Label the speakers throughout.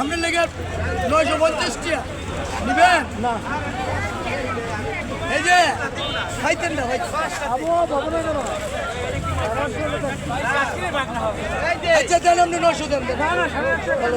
Speaker 1: আপনার লেগে নয়শো পঞ্চাশ টাকা নেবেন?
Speaker 2: না।
Speaker 1: এই যে খাইতেন না ভাই। আচ্ছা দেন আপনি নয়শো দেন।
Speaker 2: না না সাড়ে আটশো ভালো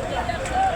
Speaker 1: Yes, sir.